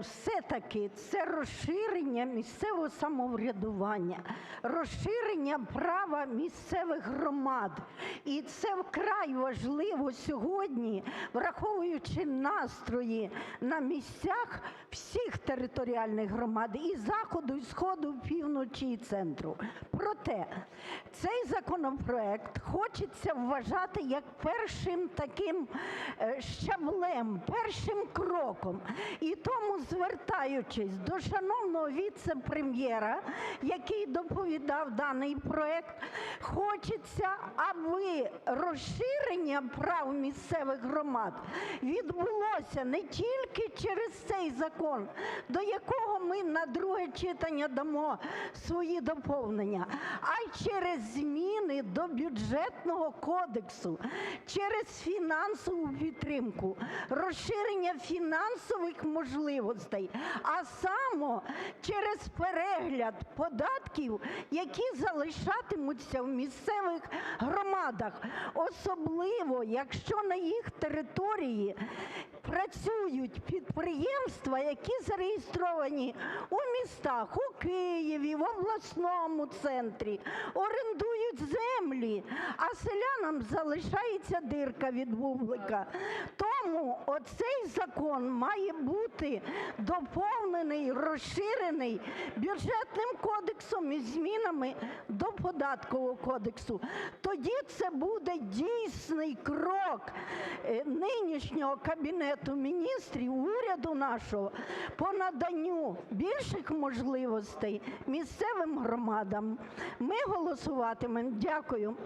все-таки це розширення місцевого самоврядування, розширення права місцевих громад. І це вкрай важливо сьогодні, враховуючи настрої на місцях всіх територіальних громад: і заходу, і сходу, і півночі, і центру. Проте цей законопроект хочеться вважати як першим таким е, щаблем, першим кроком. І тому, звертаючись до шановного віце-прем'єра, який доповідав даний проект, хочеться, аби розширення прав місцевих громад відбулося не тільки через цей закон, до якого ми на друге читання дамо свої доповнення, а й через зміни до Бюджетного кодексу, через фінансову підтримку, розширення фінансових можливостей, а саме через перегляд податків, які залишатимуться в місцевих громадах, особливо якщо на їх території працюють підприємства, які зареєстровані у містах, у Києві, в обласному центрі, орендують землі, а селянам залишається дірка від бублика. Тому оцей закон має бути доповнений, розширений Бюджетним кодексом і змінами до Податкового кодексу. Тоді це буде дійсний крок е, нинішнього Кабінету Міністрів, уряду нашого по наданню більших можливостей місцевим громадам. Ми голосуватимемо. Дякую.